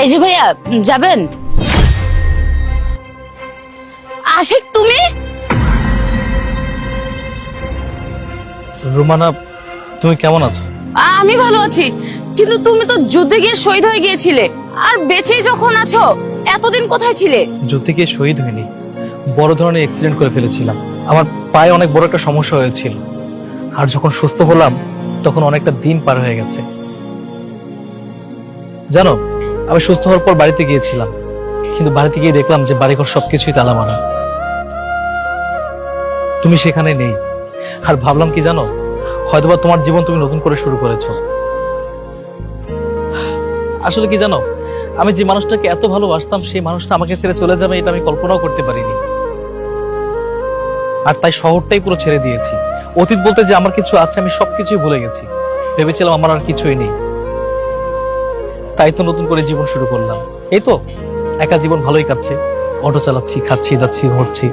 এই যে ভাইয়া যাবেন? আশিক তুমি? রুমানা তুমি কেমন আছো? আমি ভালো আছি কিন্তু তুমি তো যুদ্ধে গিয়ে শহীদ হয়ে গিয়েছিলে। আর বেঁচেই যখন আছো এতদিন কোথায় ছিলে? যুদ্ধে গিয়ে শহীদ হয়নি। বড় ধরনের অ্যাক্সিডেন্ট করে ফেলেছিলাম। আমার পায়ে অনেক বড় একটা সমস্যা হয়েছিল। আর যখন সুস্থ হলাম তখন অনেকটা দিন পার হয়ে গেছে। জানো আমি সুস্থ হওয়ার পর বাড়িতে গিয়েছিলাম। কিন্তু বাড়িতে গিয়ে দেখলাম যে বাড়িঘর সবকিছুই তালা মারা তুমি সেখানে নেই। আর ভাবলাম কি জানো? হয়তোবা তোমার জীবন তুমি নতুন করে শুরু করেছ। আসলে কি জানো? আমি যে মানুষটাকে এত ভালোবাসতাম, সেই মানুষটা আমাকে ছেড়ে চলে যাবে এটা আমি কল্পনাও করতে পারিনি। আর তাই শহরটাই পুরো ছেড়ে দিয়েছি। অতীত বলতে যে আমার কিছু আছে, আমি সবকিছুই ভুলে গেছি। ভেবেছিলাম আমার আর কিছুই নেই। তাই তো নতুন করে জীবন শুরু করলাম। এই তো একা জীবন ভালোই কাটছে। অটো চালাচ্ছি খাচ্ছি যাচ্ছি ঘুরছি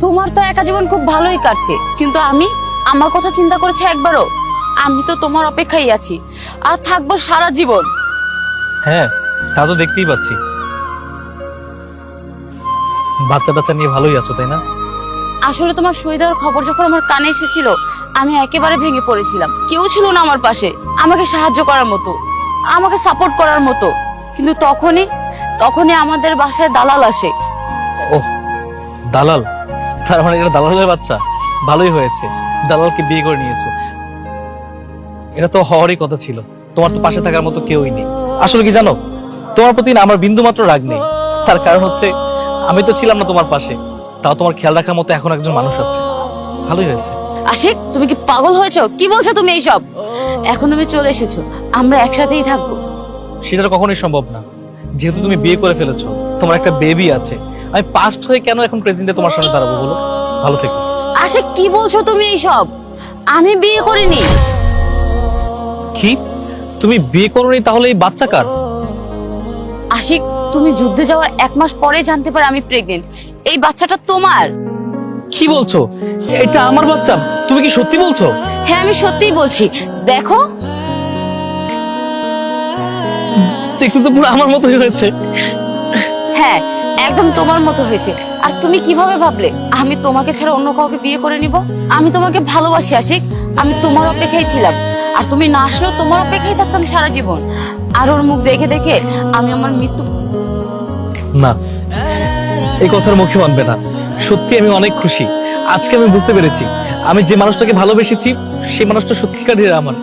তোমার তো একা জীবন খুব ভালোই কাটছে। কিন্তু আমি আমার কথা চিন্তা করেছে একবারও? আমি তো তোমার অপেক্ষায় আছি। আর থাকব সারা জীবন। হ্যাঁ তা তো দেখতেই পাচ্ছি। বাচ্চা টাচ্চা নিয়ে ভালোই আছো তাই না? আসলে তোমার হওয়ার খবর যখন আমার কানে এসেছিল আমি একেবারে ভেঙে পড়েছিলাম। কেউ ছিল না আমার পাশে। আমাকে সাহায্য করার মতো। আমাকে সাপোর্ট করার মতো। কিন্তু তখনই তখনই আমাদের বাসায় দালাল আসে। ওহ দালাল? তার মানে এটা দালালের বাচ্চা? ভালোই হয়েছে। দালালকে বিয়ে করে নিয়েছো। এটা তো হওয়ারই কথা ছিল। তোমার তো পাশে থাকার মতো কেউই নেই। আসলে কি জানো? তোমার প্রতি না আমার বিন্দু মাত্র রাগ নেই। তার কারণ হচ্ছে আমি তো ছিলাম না তোমার পাশে। তাও তোমার খেয়াল রাখার মতো এখন একজন মানুষ আছে। ভালোই হয়েছে। আশিক তুমি কি পাগল হয়েছো? কি বলছো তুমি এইসব? এখন তুমি চলে এসেছ। আমরা একসাথেই থাকব। সেটা তো কখনোই সম্ভব না। যেহেতু তুমি বিয়ে করে ফেলেছো তোমার একটা বেবি আছে। আমি পাস্ট হয়ে কেন এখন প্রেজেন্টে তোমার সামনে দাঁড়াবো বলো? ভালো থেকো। আশিক কি বলছো তুমি এইসব? আমি বিয়ে করিনি। কি? তুমি বিয়ে করোনি তাহলে এই বাচ্চা কার? আশিক তুমি যুদ্ধে যাওয়ার এক মাস পরে জানতে পারে আমি প্রেগনেন্ট এই বাচ্চাটা তোমার। কি বলছো? এটা আমার বাচ্চা। তুমি কি সত্যি বলছো? হ্যাঁ আমি সত্যিই বলছি। দেখো দেখতে তো পুরো আমার মতোই হয়েছে। হ্যাঁ একদম তোমার মতো হয়েছে। আর তুমি কীভাবে ভাবলে? আমি তোমাকে ছাড়া অন্য কাউকে বিয়ে করে নিব? আমি তোমাকে ভালোবাসি আশিক। আমি তোমার অপেক্ষায় ছিলাম। আর তুমি না আসলেও তোমার অপেক্ষায় থাকতাম সারা জীবন। আর ওর মুখ দেখে দেখে আমি আমার মৃত্যু না এই কথার মুখে মানবে না। সত্যি আমি অনেক খুশি। আজকে আমি বুঝতে পেরেছি। আমি যে মানুষটাকে ভালোবেসেছি সেই মানুষটা সত্যিকারের আমার।